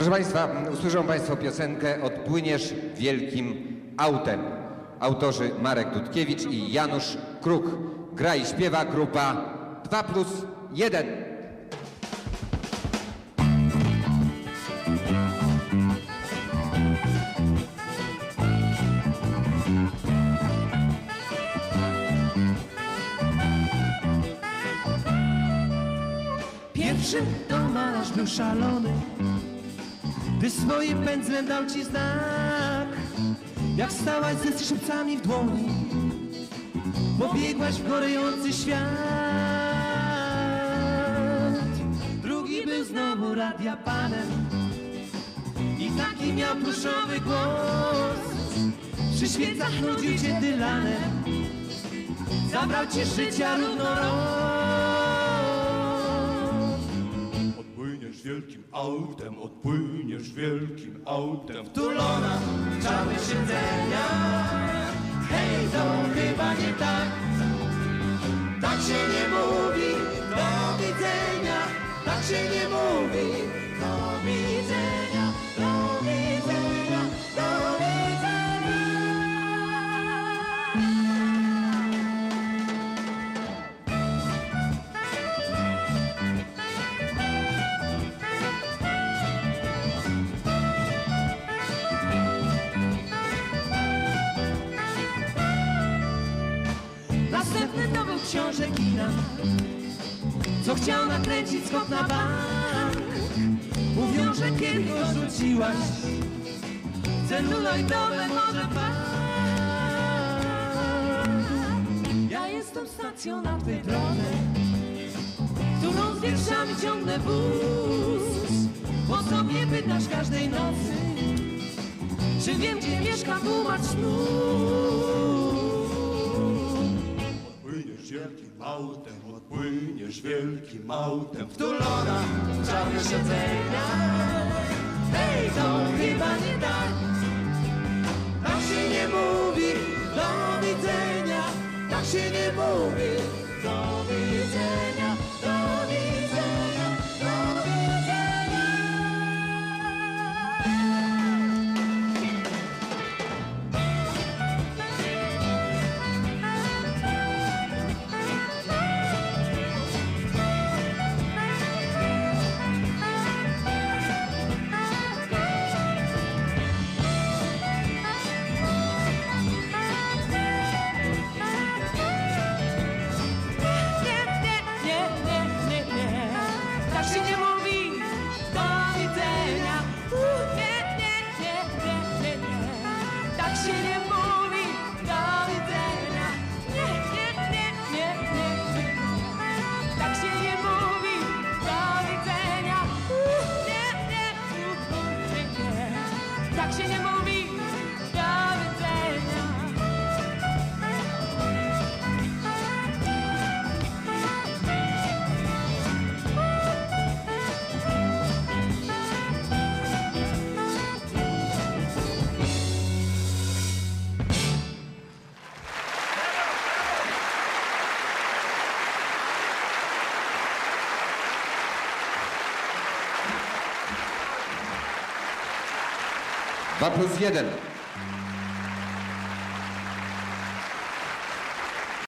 Proszę Państwa, usłyszą Państwo piosenkę Odpłyniesz wielkim autem. Autorzy Marek Dudkiewicz i Janusz Kruk. Gra i śpiewa grupa 2 plus 1. Pierwszy to malarz był szalony, gdy swoim pędzlem dał ci znak. Jak stałaś ze skrzypcami w dłoni, pobiegłaś w gorejący świat. Drugi był znowu radiapanem i taki miał pluszowy głos. Przy świecach nudził cię dylanem, zabrał ci życia równo Odpłyniesz wielkim autem, odpłyniesz wielkim autem. Tulona, czarne siedzenia. Hej, to chyba nie tak. Tak się nie mówi, do widzenia. Tak się nie mówi, do widzenia. Do widzenia, do widzenia Był książę Gina Co chciał nakręcić skok na bank. Mówią, że kiedy go rzuciłaś Celuloidowe może pan. Ja jestem stacją na twej drodze Którą z wierszami ciągnę wóz Po co mnie pytasz każdej nocy Czy wiem gdzie mieszka tłumacz Odpłyniesz wielkim autem, odpłyniesz wielkim autem. Tulona, czarne siedzenia. Hej, to chyba nie tak. Tak się nie mówi, do widzenia. Tak się nie mówi, do widzenia Tak się nie Dwa plus 1.